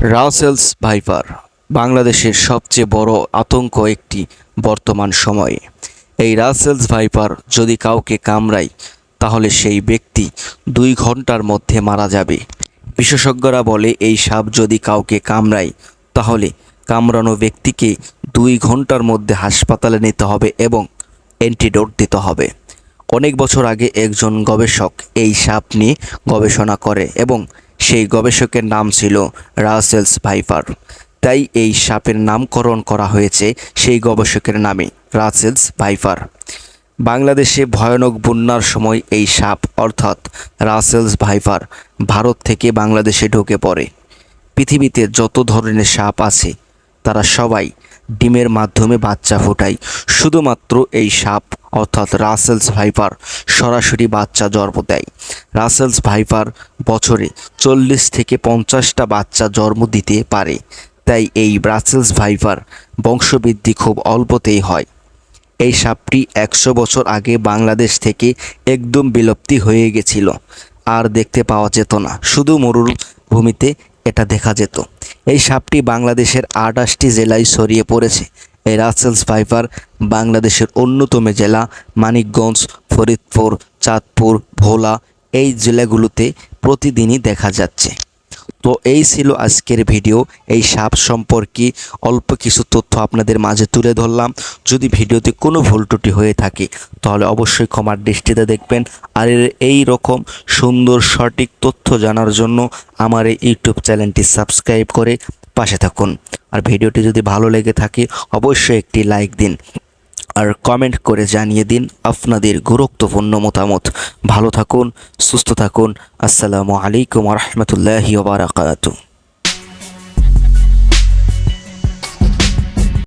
Russell's viper বাংলাদেশের সবচেয়ে বড় আতঙ্ক একটি বর্তমান সময়ে। এই রাসেলস ভাইপার যদি কাউকে কামড়ায়, তাহলে সেই ব্যক্তি দুই ঘণ্টার মধ্যে মারা যাবে। বিশেষজ্ঞরা বলে, এই সাপ যদি কাউকে কামড়ায়, তাহলে কামড়ানো ব্যক্তিকে দুই ঘণ্টার মধ্যে হাসপাতালে নিতে হবে এবং অ্যান্টিডোট দিতে হবে। অনেক বছর আগে একজন গবেষক এই সাপ নিয়ে গবেষণা করে এবং সেই গবেষকের নাম ছিল রাসেলস ভাইপার তাই এই সাপের নামকরণ করা হয়েছে সেই গবেষকের নামে, রাসেলস ভাইপার বাংলাদেশে ভয়ানক বন্যার সময় এই সাপ, অর্থাৎ রাসেলস ভাইপার ভারত থেকে বাংলাদেশে ঢুকে পড়ে। পৃথিবীতে যত ধরনের সাপ আছে, তারা সবাই ডিমের মাধ্যমে বাচ্চা ফোটায়। শুধুমাত্র এই সাপ অর্থাৎ রাসেলস ভাইপার সরাসরি বাচ্চা জন্ম দেয়। রাসেলস ভাইপার বছরে চল্লিশ থেকে পঞ্চাশটা বাচ্চা জন্ম দিতে পারে। তাই এই রাসেলস ভাইপার বংশবৃদ্ধি খুব অল্পতেই হয়। এই সাপটি একশো বছর আগে বাংলাদেশ থেকে একদম বিলুপ্তি হয়ে গেছিল। আর দেখতে পাওয়া যেত না, শুধু মরুভূমিতে এটা দেখা যেত। এই সাপটি বাংলাদেশের আটাশটি জেলায় ছড়িয়ে পড়েছে। রাসেলস ভাইপার বাংলাদেশের অন্যতম জেলা মানিকগঞ্জ, ফরিদপুর, চাঁদপুর, ভোলা এই জেলাগুলোতে প্রতিদিনই দেখা যাচ্ছে। তো এই ছিল আজকের ভিডিও। এই সাপ সম্পর্কে অল্প কিছু তথ্য আপনাদের মাঝে তুলে ধরলাম। যদি ভিডিওতে কোনো ভুল ত্রুটি হয়ে থাকে, তাহলে অবশ্যই ক্ষমার দৃষ্টিতে দেখবেন। আর এই রকম সুন্দর সঠিক তথ্য জানার জন্য আমার এই ইউটিউব চ্যানেলটি সাবস্ক্রাইব করে পাশে থাকুন। আর ভিডিওটি যদি ভালো লেগে থাকে, অবশ্যই একটি লাইক দিন। আর কমেন্ট করে জানিয়ে দিন আপনাদের গুরুত্বপূর্ণ মতামত। ভালো থাকুন, সুস্থ থাকুন। আসসালামু আলাইকুম রহমতুল্লাহি ওবরাকাতু